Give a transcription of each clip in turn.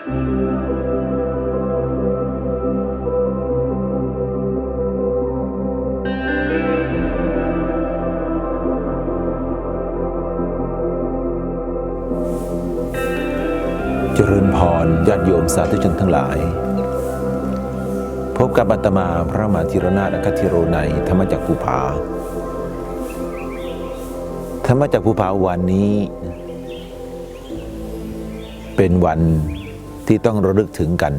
เจริญพรญาติโยมสาธุชนทั้งหลาย พบกับอาตมาพระมหาธีรนาถอัคติโรในธรรมจักรภูผา ธรรมจักรภูผาวันนี้ เป็นวัน ที่ต้องระลึกถึงกัน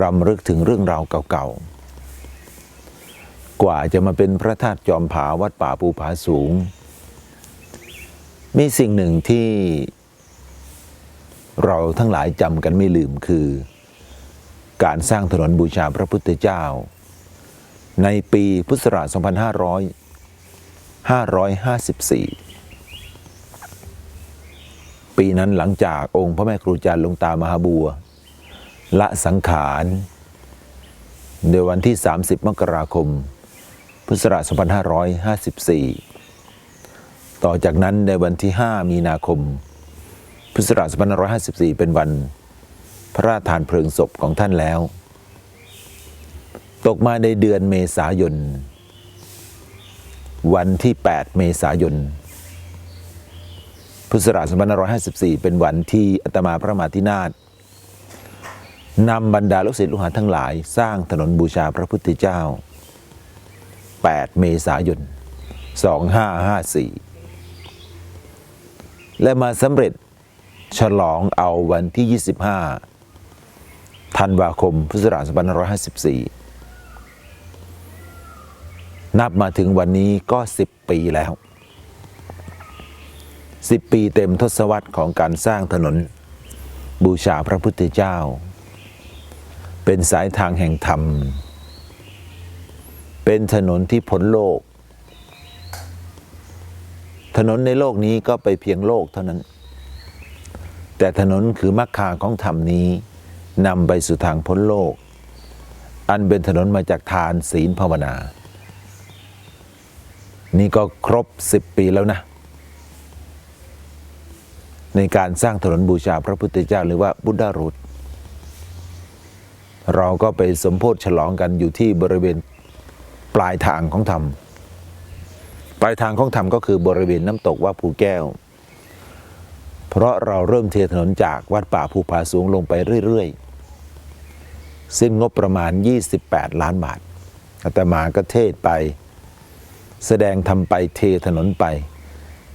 รำลึกถึงเรื่องราวเก่าๆ กว่าจะมาเป็นพระธาตุจอมผาวัดป่าภูผาสูง มีสิ่งหนึ่งที่เราทั้งหลายจำกันไม่ลืมคือ การสร้างถนนบูชาพระพุทธเจ้า ในปีพุทธศักราช 2500 554 ปีนั้นหลังจากองค์พระแม่ครูจันทร์ลงตามหาบัว ละสังขารในวันที่ 30 มกราคม พุทธศักราช2554 ต่อจากนั้นในวันที่ 5 มีนาคม พุทธศักราช2554 เป็นวันพระราชทานเพลิงศพของท่านแล้ว ตกมาในเดือนเมษายน วันที่ 8 เมษายน พุทธศักราช2554 เป็นวันที่อาตมาพระมหาธินาถนำบรรดาลูกศิษย์ลูกหาทั้งหลาย สร้างถนนบูชาพระพุทธเจ้า 8 เมษายน 2554 และมาสำเร็จฉลองเอาวันที่ 25 ธันวาคม พุทธศักราช2554 นับมาถึงวันนี้ก็ 10 ปีแล้ว 10 ปีเต็มทศวรรษของการสร้างถนน บูชาพระพุทธเจ้า เป็นสายทางแห่งธรรม เป็นถนนที่พ้นโลก ถนนในโลกนี้ก็ไปเพียงโลกเท่านั้น แต่ถนนคือมรรคาของธรรมนี้นำไปสู่ทางพ้นโลก อันเป็นถนนมาจากทานศีลภาวนา นี่ก็ครบสิบปีแล้วนะ ในการสร้างถนนบูชาพระพุทธเจ้าหรือว่าบุทธรุษเราก็ไปสมโพธิฉลองกันอยู่ที่บริเวณปลายทางของธรรม ปลายทางของธรรมก็คือบริเวณน้ำตกว่าภูแก้ว เพราะเราเริ่มเทถนนจากวัดป่าภูผาสูงลงไปเรื่อยๆ ซึ่งงบประมาณ 28 ล้านบาทอาตมาก็เทศไป แสดงทำไปเทถนนไป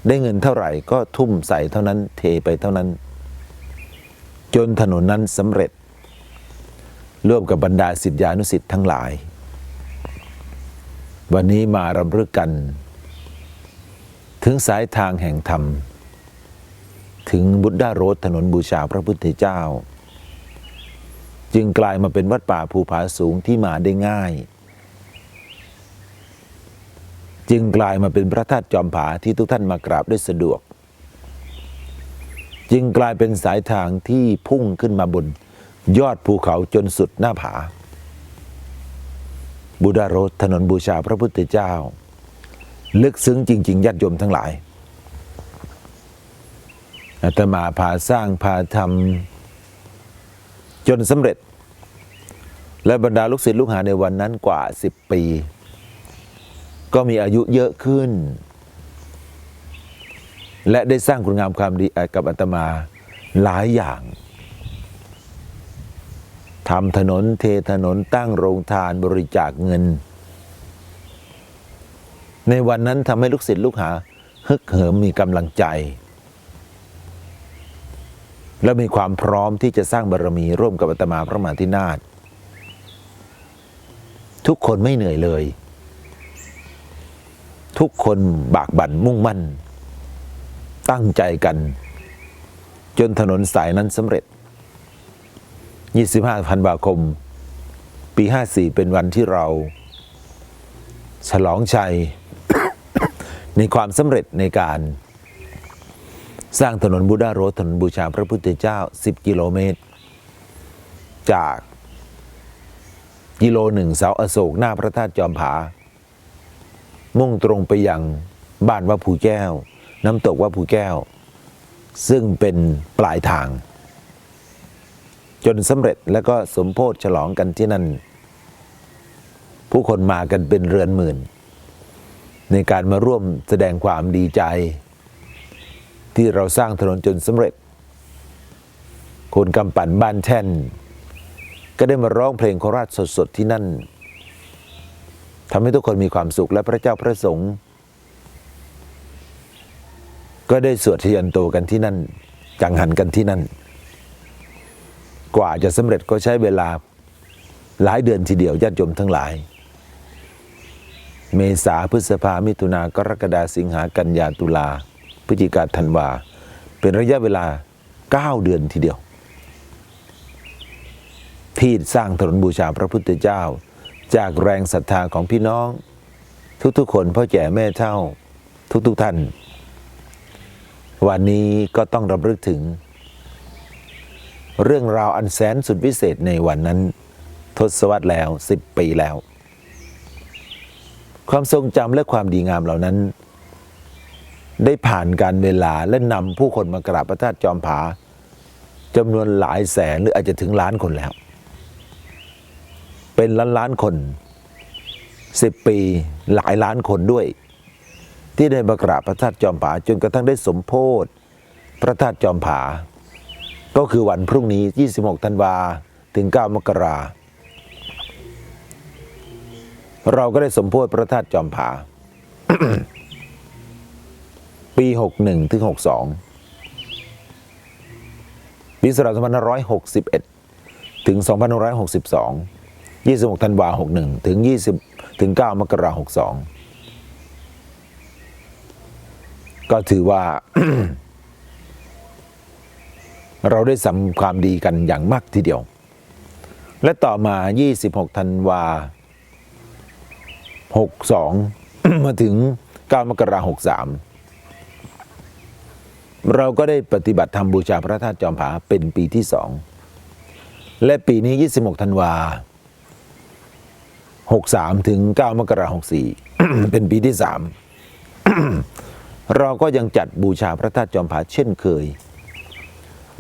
ได้เงินเท่าไหร่ก็ทุ่มใส่เท่านั้นเทไปเท่านั้น จนถนนนั้นสำเร็จ ร่วมกับบรรดาสิทธิานุสิทธิ์ทั้งหลาย วันนี้มารำลึกกัน ถึงสายทางแห่งธรรม ถึงบุตรดาโรถถนนบูชาพระพุทธเจ้า จึงกลายมาเป็นวัดป่าภูผาสูงที่มาได้ง่าย จึงกลายมาเป็นพระธาตุจอมผาที่ทุกท่านมากราบได้สะดวก จึงกลายเป็นสายทางที่พุ่งขึ้นมาบน ยอดภูเขาจนสุดหน้าผา บุดาโรถถนนบูชาพระพุทธเจ้า ลึกซึ้งจริง ๆญาติโยมทั้งหลายอาตมาพาสร้างพาทำจนสำเร็จ และบรรดาลูกศิษย์ลูกหาในวันนั้นกว่า 10 ปี ก็มีอายุเยอะขึ้น และได้สร้างคุณงามความดีกับอาตมาหลายอย่างทำถนนเทถนนตั้งโรงทานบริจาคเงิน ในวันนั้นทำให้ลูกศิษย์ลูกหา ฮึกเหิมมีกำลังใจ และมีความพร้อมที่จะสร้างบารมีร่วมกับอาตมาพระมหาธินาถทุกคนไม่เหนื่อยเลย ทุกคนบากบั่นมุ่งมั่น ตั้งใจกัน จนถนนสายนั้นสำเร็จ 25ธันวาคม ปี 54 เป็นวันที่เรา ฉลองชัย ในความสำเร็จในการสร้างถนนบูดาโรถถนนบูชาพระพุทธเจ้า 10 กิโลเมตร จากกิโลหนึ่งเสาอโศกหน้าพระธาตุจอมผา มุ่งตรงไปยังบ้านวัดภูแก้ว น้ำตกวัดภูแก้ว ซึ่งเป็นปลายทาง จนสำเร็จแล้วก็สมโพธฉลองกันที่นั่น ผู้คนมากันเป็นเรือนหมื่น ในการมาร่วมแสดงความดีใจ ที่เราสร้างถนนจนสำเร็จ คนกำปั่นบ้านแท่น ก็ได้มาร้องเพลงโคราชสดๆที่นั่น ทำให้ทุกคนมีความสุขและพระเจ้าพระสงฆ์ก็ได้สวดเทียนโตกันที่นั่น จังหันกันที่นั่น กว่าจะสำเร็จก็ใช้เวลาหลายเดือนทีเดียวญาติโยมทั้งหลาย เมษาพฤษภามิถุนากรกฎาสิงหากันยาตุลาพฤศจิกาธันวา เป็นระยะเวลา 9 เดือนทีเดียว ที่สร้างถนนบูชาพระพุทธเจ้า จากแรงศรัทธาของพี่น้อง ทุกๆคนพ่อแก่แม่เท่าทุกๆท่าน วันนี้ก็ต้องรำลึกถึง เรื่องราวอันแสนสุดพิเศษในวันนั้น ทศวรรษแล้วสิบปีแล้ว ความทรงจำและความดีงามเหล่านั้น ได้ผ่านการเวลาและนำผู้คนมากราบพระธาตุจอมผาจำนวนหลายแสนหรืออาจจะถึงล้านคนแล้ว เป็นล้านล้านคนสิบปีหลายล้านคนด้วย ที่ได้มากราบพระธาตุจอมผาจนกระทั่งได้สมโพธิพระธาตุจอมผา ก็คือวันพรุ่งนี้ 26 ธันวาถึง 9 มกราเราก็ได้สมโพธิพระธาตุจอมผา ปี 61 ถึง 62 ปีศ2561 ถึง 2562 26ธันวา61 ถึง 20 ถึง 9 มกรา62 ก็ถือว่า เราได้สำความดีกันอย่างมากทีเดียว และต่อมา 26ธันวา62 มาถึง 9 มกราคม63เราก็ได้ปฏิบัติธรรมบูชาพระธาตุจอมผาเป็นปีที่สอง และปีนี้ 26 ธันวา 63 ถึง 9 มกราคม64 เป็นปีที่สามเราก็ยังจัดบูชาพระธาตุจอมผาเช่นเคย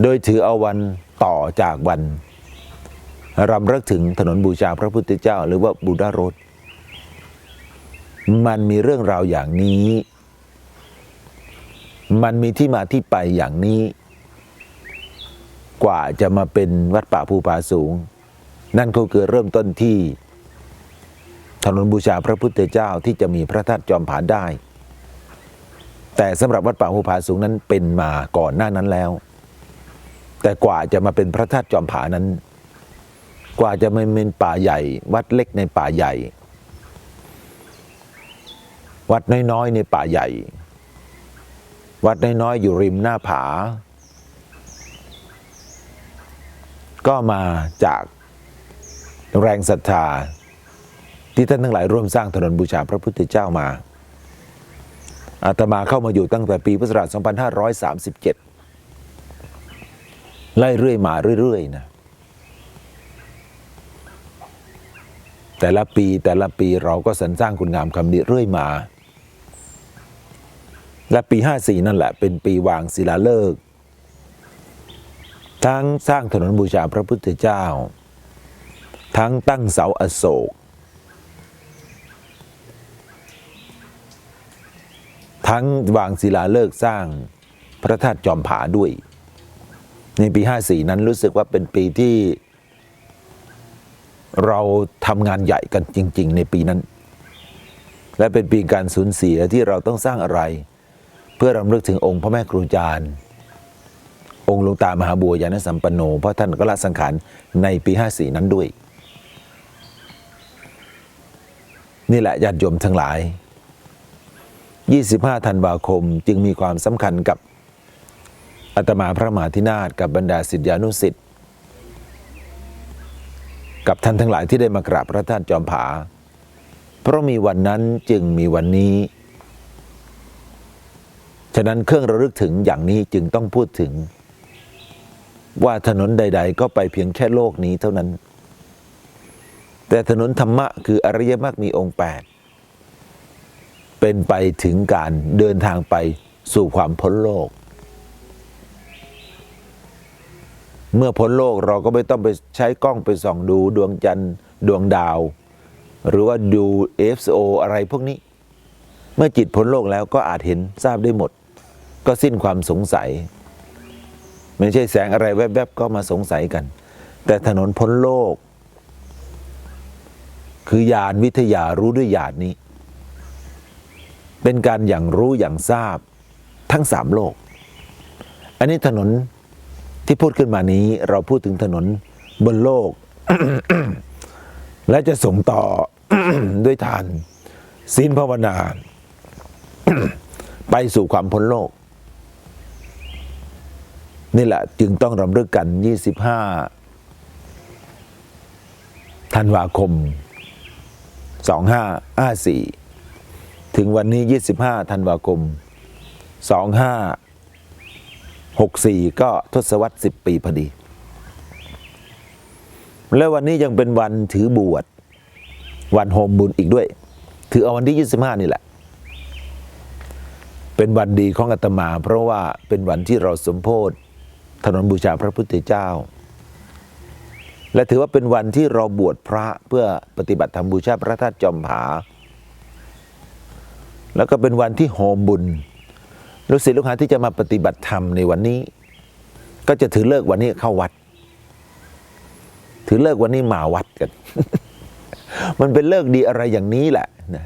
โดยถือเอาวันต่อจากวันรำลึกถึงถนนบูชาพระพุทธเจ้าหรือว่าบูดารถ มันมีเรื่องราวอย่างนี้ มันมีที่มาที่ไปอย่างนี้ กว่าจะมาเป็นวัดป่าภูผาสูง นั่นก็คือเริ่มต้นที่ ถนนบูชาพระพุทธเจ้าที่จะมีพระธาตุจอมผาได้ แต่สำหรับวัดป่าภูผาสูงนั้นเป็นมาก่อนหน้านั้นแล้ว แต่กว่าจะมาเป็นพระธาตุจอมผานั้น กว่าจะมาเป็นป่าใหญ่ วัดเล็กในป่าใหญ่ วัดน้อยๆในป่าใหญ่ วัดน้อยๆอยู่ริมหน้าผา ก็มาจากแรงศรัทธา ที่ท่านทั้งหลายร่วมสร้างถนนบูชาพระพุทธเจ้ามาอาตมาเข้ามาอยู่ตั้งแต่ปีพุทธศักราช 2537 ไล่เรื่อยมาเรื่อยๆนะ แต่ละปีแต่ละปีเราก็สรรสร้างคุณงามความดีเรื่อยมา และปี 54 นั่นแหละเป็นปีวางศิลาฤกษ์ทั้งสร้างถนนบูชาพระพุทธเจ้า ทั้งตั้งเสาอโศก ทั้งวางศิลาฤกษ์สร้างพระธาตุจอมผาด้วย ในปี 54 นั้นรู้สึกว่าเป็นปีที่เราทำงานใหญ่กันจริง ๆ ในปีนั้น และเป็นปีการสูญเสียที่เราต้องสร้างอะไร เพื่อรำลึกถึงองค์พระแม่ครูจารย์องค์หลวงตามหาบัวยานสัมปันโนเพราะท่านก็ละสังขารในปี 54 นั้นด้วย นี่แหละญาติโยมทั้งหลาย 25ธันวาคมจึงมีความสำคัญกับอาตมาพระมหาธินาถกับบรรดาศิษยานุศิษย์กับท่านทั้งหลายที่ได้มากราบพระธาตุจอมผา เพราะมีวันนั้นจึงมีวันนี้ ฉะนั้นเครื่องระลึกถึงอย่างนี้จึงต้องพูดถึง ว่าถนนใด ๆ ก็ไปเพียงแค่โลกนี้เท่านั้น แต่ถนนธรรมะคืออริยมรรคมีองค์8 เป็นไปถึงการเดินทางไปสู่ความพ้นโลก เมื่อพ้นโลกเราก็ไม่ต้องไปใช้กล้องไปส่องดูดวงจันทร์ดวงดาว หรือว่าดู FSO อะไรพวกนี้ เมื่อจิตพ้นโลกแล้วก็อาจเห็นทราบได้หมด ก็สิ้นความสงสัย ไม่ใช่แสงอะไรแวบๆก็มาสงสัยกัน แต่ถนนพ้นโลก คือญาณวิทยารู้ด้วยญาณนี้ เป็นการอย่างรู้อย่างทราบทั้งสามโลก อันนี้ถนนที่พูดขึ้นมานี้เราพูดถึงถนนบนโลก และจะส่งต่อด้วยทานศีลภาวนา ไปสู่ความพ้นโลก นี่แหละจึงต้องรำลึกกัน 25 ธันวาคม 2554 ถึงวันนี้ 25 ธันวาคม 2564 ก็ทศวรรษ 10 ปีพอดี และวันนี้ยังเป็นวันถือบวช วันโฮมบุญอีกด้วย ถือเอาวันที่ 25 นี่แหละ เป็นวันดีของอาตมา เพราะว่าเป็นวันที่เราสมโพธิถนนบูชาพระพุทธเจ้า และถือว่าเป็นวันที่เราบวชพระเพื่อปฏิบัติธรรมบูชาพระธาตุจอมผา แล้วก็เป็นวันที่โฮมบุญ ลูกศิษย์ลูกหาที่จะมาปฏิบัติธรรมในวันนี้ ก็จะถือเลิกวันนี้เข้าวัด ถือเลิกวันนี้มาวัดกัน มันเป็นเลิกดีอะไรอย่างนี้แหละนะ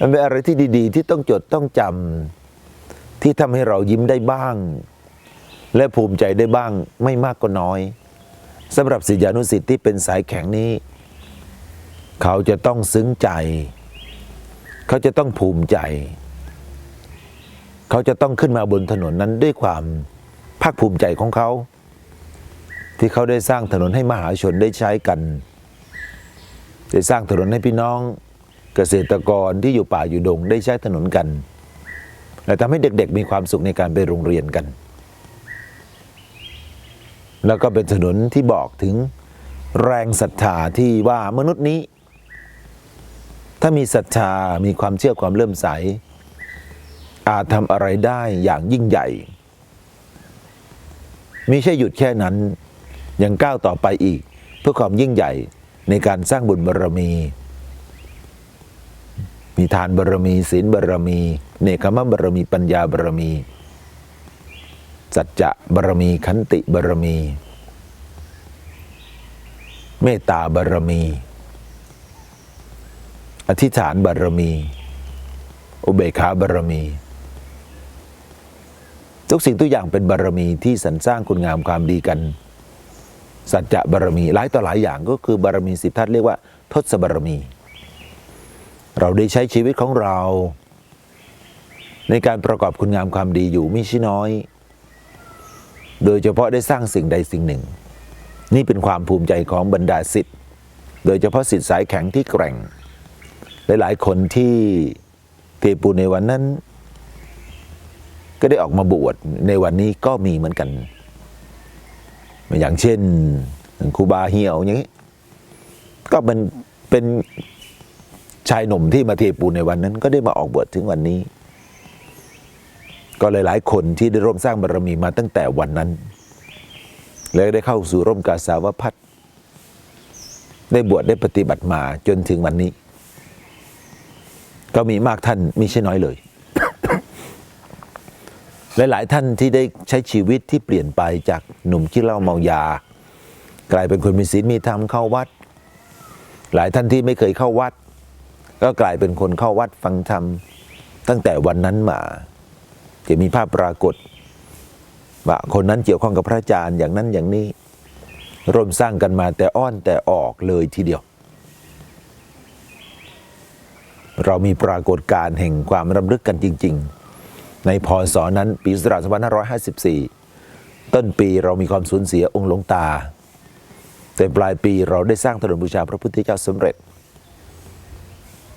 มันเป็นอะไรที่ดี ๆ ที่ต้องจดต้องจำที่ทำให้เรายิ้มได้บ้าง และภูมิใจได้บ้างไม่มากก็น้อยสำหรับศิษยานุศิษย์ที่เป็นสายแข็งนี้ เขาจะต้องซึ้งใจ เขาจะต้องภูมิใจ เขาจะต้องขึ้นมาบนถนนนั้นด้วยความภาคภูมิใจของเขา ที่เขาได้สร้างถนนให้มหาชนได้ใช้กัน ได้สร้างถนนให้พี่น้องเกษตรกรที่อยู่ป่าอยู่ดงได้ใช้ถนนกัน และทำให้เด็กๆ มีความสุขในการไปโรงเรียนกัน แล้วก็เป็นถนนที่บอกถึงแรงศรัทธาที่ว่ามนุษย์นี้ ถ้ามีศรัทธามีความเชื่อความเลื่อมใส อาจทำอะไรได้อย่างยิ่งใหญ่มิใช่หยุดแค่นั้น ยังก้าวต่อไปอีก เพื่อความยิ่งใหญ่ในการสร้างบุญบารรมี มีทานบารรมีศีลบารรมี เนคขมบารรมีปัญญาบารรมี สัจจะบารรมีขันติบารรมี เมตตาบารรมี อธิษฐานบารรมี อุเบกขาบารรมี ทุกสิ่งทุกอย่างเป็นบารรมีที่สรรสร้างคุณงามความดีกัน สัจจะบารมีหลายต่อหลายอย่างก็คือบารมีสิบทัศเรียกว่า ทศบารมี เราได้ใช้ชีวิตของเรา ในการประกอบคุณงามความดีอยู่ไม่ใช่น้อย โดยเฉพาะได้สร้างสิ่งใดสิ่งหนึ่ง นี่เป็นความภูมิใจของบรรดาสิทธิ์โดยเฉพาะสิทธิ์สายแข็งที่แกร่ง หลาย ๆ คนที่เทปูในวันนั้น ก็ได้ออกมาบวชในวันนี้ก็มีเหมือนกัน อย่างเช่นครูบาเหี่ยวอย่างนี้ก็เป็นเป็นชายหนุ่มที่มาเทปูนในวันนั้น ก็ได้มาออกบวชถึงวันนี้ ก็หลาย ๆ คนที่ได้ร่วมสร้างบารรมีมาตั้งแต่วันนั้น แล้วได้เข้าสู่ร่มกาสาวพัฒน์ได้บวชได้ปฏิบัติมาจนถึงวันนี้ ก็มีมากท่านมิใช่น้อยเลย หลาย ๆ ท่านที่ได้ใช้ชีวิตที่เปลี่ยนไปจากหนุ่มขี้เหล้าเมายา กลายเป็นคนมีศีลมีธรรมเข้าวัด หลายท่านที่ไม่เคยเข้าวัด ก็กลายเป็นคนเข้าวัดฟังธรรมตั้งแต่วันนั้นมา จะมีภาพปรากฏว่าคนนั้นเกี่ยวข้องกับพระอาจารย์อย่างนั้นอย่างนี้ ร่วมสร้างกันมาแต่อ้อนแต่ออกเลยทีเดียว เรามีปรากฏการณ์แห่งความรำลึกกันจริง ๆ ในพศนั้นปีศตวรรษ2554 ต้นปีเรามีความสูญเสียองค์หลวงตา แต่ปลายปีเราได้สร้างถนนบูชาพระพุทธเจ้าสำเร็จ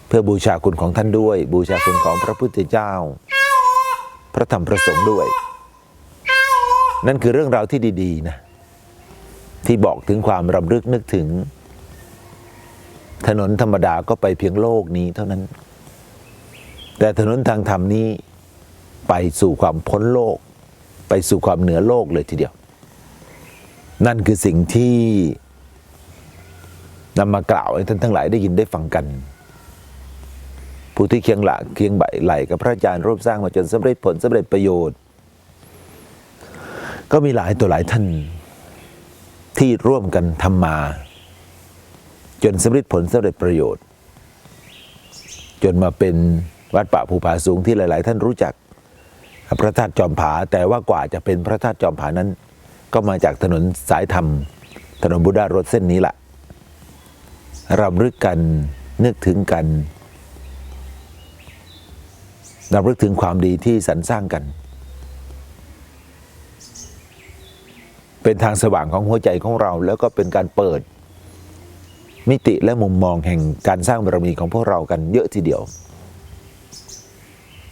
เพื่อบูชาคุณของท่านด้วย บูชาคุณของพระพุทธเจ้า พระธรรมพระสงฆ์ด้วย นั่นคือเรื่องราวที่ดี ๆ นะ ที่บอกถึงความรำลึกนึกถึง ถนนธรรมดาก็ไปเพียงโลกนี้เท่านั้น แต่ถนนทางธรรมนี้ไปสู่ความพ้นโลก ไปสู่ความเหนือโลกเลยทีเดียว นั่นคือสิ่งที่นำมากล่าวให้ท่านทั้งหลายได้ยินได้ฟังกัน ผู้ที่เคียงหลักเคียงใบไหลกับพระอาจารย์รูปสร้างมาจนสำเร็จผลสำเร็จประโยชน์ ก็มีหลายตัวหลายท่านที่ร่วมกันทำมา จนสำเร็จผลสำเร็จประโยชน์ จนมาเป็นวัดป่าภูผาสูงที่หลาย ๆ ท่านรู้จัก พระธาตุจอมผา แต่ว่ากว่าจะเป็นพระธาตุจอมผานั้น ก็มาจากถนนสายธรรม ถนนบุดารถเส้นนี้แหละรำลึกกันนึกถึงกันรำลึกถึงความดีที่สรรสร้างกัน เป็นทางสว่างของหัวใจของเราแล้วก็เป็นการเปิด มิติและมุมมองแห่งการสร้างบารมีของพวกเรากันเยอะทีเดียว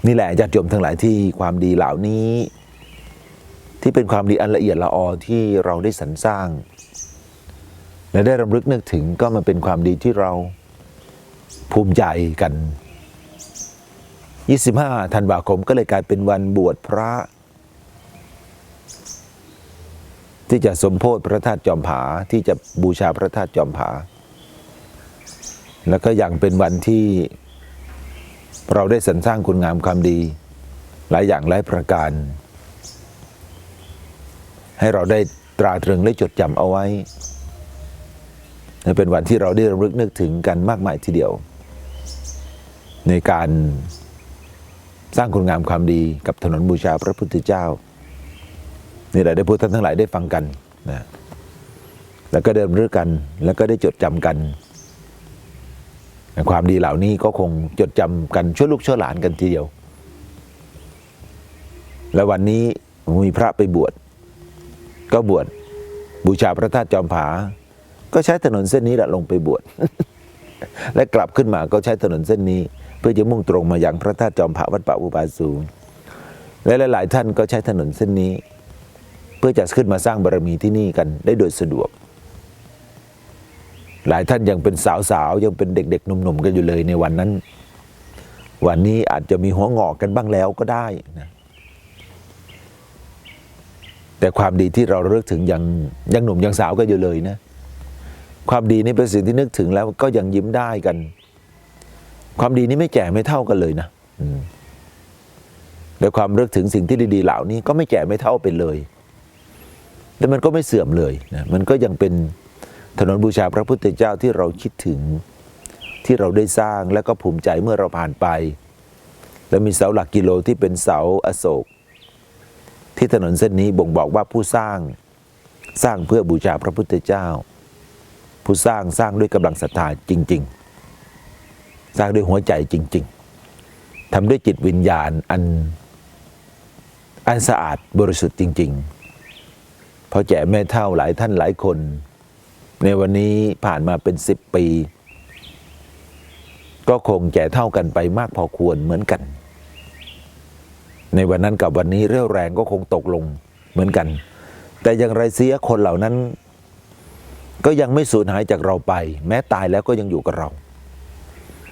นี่แหละญาติโยมทั้งหลายที่ความดีเหล่านี้ ที่เป็นความดีอันละเอียดละออที่เราได้สรรสร้าง และได้รำลึกนึกถึงก็มันเป็นความดีที่เราภูมิใจกัน 25 ธันวาคมก็เลยกลายเป็นวันบวชพระ ที่จะสมโพธิพระธาตุจอมผาที่จะบูชาพระธาตุจอมผา แล้วก็ยังเป็นวันที่เราได้สรรสร้างคุณงามความดี หลายอย่างหลายประการ ให้เราได้ตราตรึงและจดจำเอาไว้และเป็นวันที่เราได้ระลึกนึกถึงกันมากมายทีเดียว ในการสร้างคุณงามความดีกับถนนบูชาพระพุทธเจ้านี่แหละได้พูดท่านทั้งหลายได้ฟังกันนะแล้วก็ได้รำลึกกันแล้วก็ได้จดจำกัน ความดีเหล่านี้ก็คงจดจำกันช่วยลูกช่วยหลานกันทีเดียว และวันนี้มีพระไปบวช ก็บวชบูชาพระธาตุจอมผา ก็ใช้ถนนเส้นนี้แหละลงไปบวช และกลับขึ้นมาก็ใช้ถนนเส้นนี้ เพื่อจะมุ่งตรงมายังพระธาตุจอมผาวัดป่าอุบาสูงและหลาย ๆ ท่านก็ใช้ถนนเส้นนี้ เพื่อจะขึ้นมาสร้างบารมีที่นี่กันได้โดยสะดวก หลายท่านยังเป็นสาวๆยังเป็นเด็ก ๆ หนุ่มๆกันอยู่เลยในวันนั้น วันนี้อาจจะมีหัวงอกกันบ้างแล้วก็ได้นะแต่ความดีที่เราเลือกถึงยังยังหนุ่มยังสาวกันอยู่เลยนะ ความดีนี่เป็นสิ่งที่นึกถึงแล้วก็ยังยิ้มได้กัน ความดีนี้ไม่แก่ไม่เท่ากันเลยนะแต่ความเลือกถึงสิ่งที่ดีๆเหล่านี้ก็ไม่แก่ไม่เท่าเป็นเลย แต่มันก็ไม่เสื่อมเลยนะมันก็ยังเป็น ถนนบูชาพระพุทธเจ้าที่เราคิดถึงที่เราได้สร้างและก็ภูมิใจเมื่อเราผ่านไป แล้วมีเสาหลักกิโลที่เป็นเสาอโศก ที่ถนนเส้นนี้บ่งบอกว่าผู้สร้างสร้างเพื่อบูชาพระพุทธเจ้า ผู้สร้างสร้างด้วยกำลังศรัทธาจริง ๆ สร้างด้วยหัวใจจริง ๆทำด้วยจิตวิญญาณอันอันสะอาดบริสุทธิ์จริง ๆ เพราะแก่แม่เท่าหลายท่านหลายคน ในวันนี้ผ่านมาเป็นสิบปี ก็คงแก่เท่ากันไปมากพอควรเหมือนกัน ในวันนั้นกับวันนี้เรี่ยวแรงก็คงตกลงเหมือนกัน แต่อย่างไรเสียคนเหล่านั้น ก็ยังไม่สูญหายจากเราไป แม้ตายแล้วก็ยังอยู่กับเรา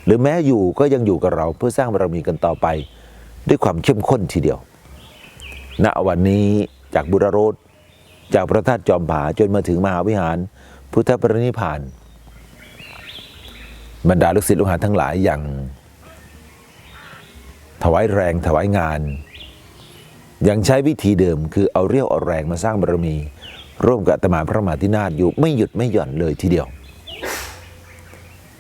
หรือแม้อยู่ก็ยังอยู่กับเราเพื่อสร้างบารมีกันต่อไป ด้วยความเข้มข้นทีเดียวณวันนี้จากบุรโรธจากพระธาตุจอมผาจนมาถึงมหาวิหาร พุทธปรินิพาน บรรดาลูกศิษย์ลูกหาทั้งหลายอย่าง ถวายแรงถวายงาน ยังใช้วิธีเดิมคือเอาเรี่ยวเอาแรงมาสร้างบารมี ร่วมกับตมาพระมหาธินาถอยู่ไม่หยุดไม่หย่อนเลยทีเดียว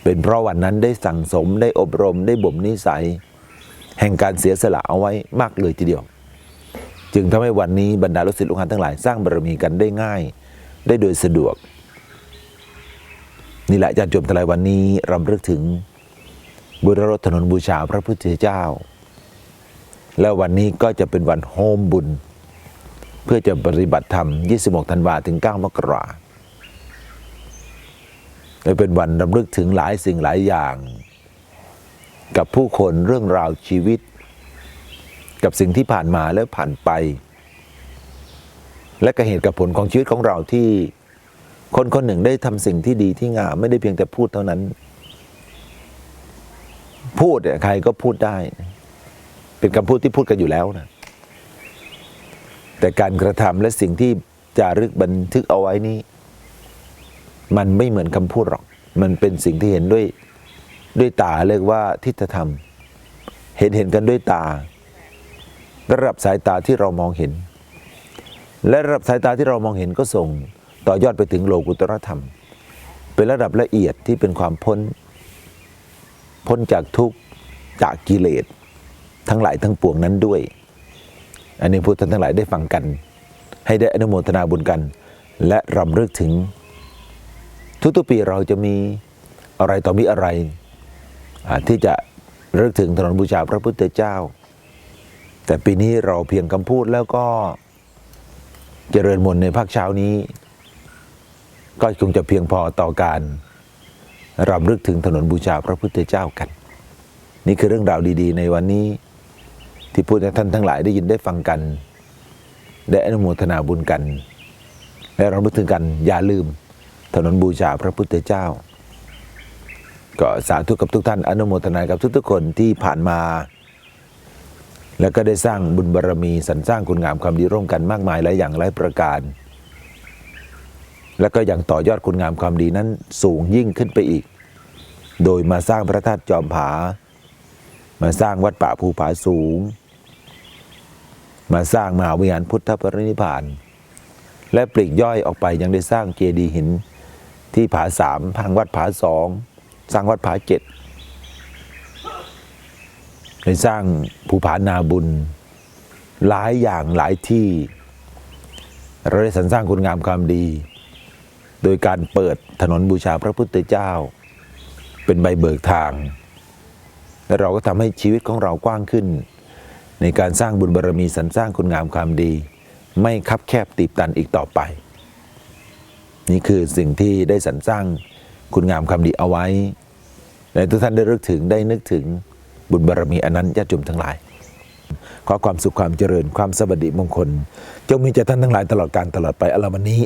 เป็นเพราะวันนั้นได้สั่งสมได้อบรมได้บ่มนิสัย แห่งการเสียสละเอาไว้มากเลยทีเดียว จึงทำให้วันนี้บรรดาลูกศิษย์ลูกหาทั้งหลายสร้างบารมีกันได้ง่าย ได้โดยสะดวก นี่แหละญาติโยมทลายวันนี้รำลึกถึงบุรรถถนนบูชาพระพุทธเจ้า แล้ววันนี้ก็จะเป็นวันโฮมบุญ เพื่อจะปฏิบัติธรรม 26 ธันวาถึง 9 มกราและเป็นวันรำลึกถึงหลายสิ่งหลายอย่าง กับผู้คนเรื่องราวชีวิต กับสิ่งที่ผ่านมาและผ่านไป และกระเหตุกับผลของชีวิตของเราที่ คนคนหนึ่งได้ทำสิ่งที่ดีที่งามไม่ได้เพียงแต่พูดเท่านั้น พูดเนี่ยใครก็พูดได้ เป็นคำพูดที่พูดกันอยู่แล้วนะแต่การกระทำและสิ่งที่จารึกบันทึกเอาไว้นี้ มันไม่เหมือนคำพูดหรอก มันเป็นสิ่งที่เห็นด้วยด้วยตาเรียกว่าทิฏฐธรรม เห็นเห็นกันด้วยตา ระดับสายตาที่เรามองเห็น และระดับสายตาที่เรามองเห็นก็ส่ง ต่อยอดไปถึงโลกุตรธรรม เป็นระดับละเอียดที่เป็นความพ้น พ้นจากทุกข์จากกิเลสทั้งหลายทั้งปวงนั้นด้วย อันนี้พุทธท่านทั้งหลายได้ฟังกัน ให้ได้อนุโมทนาบุญกัน และรำลึกถึง ทุกๆปีเราจะมีอะไรต่อมีอะไร ที่จะระลึกถึงถนนบูชาพระพุทธเจ้า แต่ปีนี้เราเพียงคำพูดแล้วก็เจริญมนต์ในภาคเช้านี้ ก็คงจะเพียงพอต่อการรำลึกถึงถนนบูชาพระพุทธเจ้ากัน นี่คือเรื่องราวดีๆ ในวันนี้ที่พูดให้ท่านทั้งหลายได้ยินได้ฟังกัน ได้อนุโมทนาบุญกันและราลึกถึงกันอย่าลืมถนนบูชาพระพุทธเจ้า ก็สาธุกับทุกท่านอนุโมทนากับทุกๆคนที่ผ่านมา แล้วก็ได้สร้างบุญบารรมีสรรสร้างคุณงามความดีร่วมกันมากมายหลายอย่างหลายประการ แล้วก็ยังต่อยอดคุณงามความดีนั้นสูงยิ่งขึ้นไปอีก โดยมาสร้างพระธาตุจอมผา มาสร้างวัดป่าภูผาสูง มาสร้างมหาวิหารพุทธปรินิพาน และปลีกย่อยออกไปยังได้สร้างเจดีย์หินที่ผาสามพังวัดผาสองสร้างวัดผาเจ็ดได้สร้างภูผานาบุญ หลายอย่างหลายที่เราได้สรรสร้างคุณงามความดี โดยการเปิดถนนบูชาพระพุทธเจ้า เป็นใบเบิกทาง และเราก็ทำให้ชีวิตของเรากว้างขึ้น ในการสร้างบุญบารรมีสรรสร้างคุณงามความดี ไม่คับแคบตีบตันอีกต่อไป นี่คือสิ่งที่ได้สรรสร้างคุณงามความดีเอาไว้และทุกท่านได้รึกถึงได้นึกถึงบุญบารรมีอันนั้นญาติโยมทั้งหลายขอความสุขความเจริญความสวัสดีมงคล จงมีแก่ท่านทั้งหลายตลอดการตลอดไปอลาวันนี้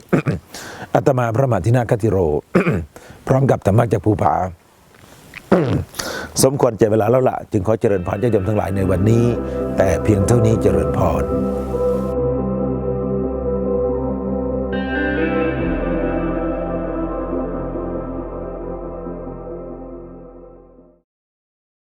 อาตมาพระมหาธินาคติโร พร้อมกับธรรมะจากภูผา สมควรเจเวลาแล้วละจึงขอเจริญพรญาติโยมทั้งหลายในวันนี้ แต่เพียงเท่านี้เจริญพร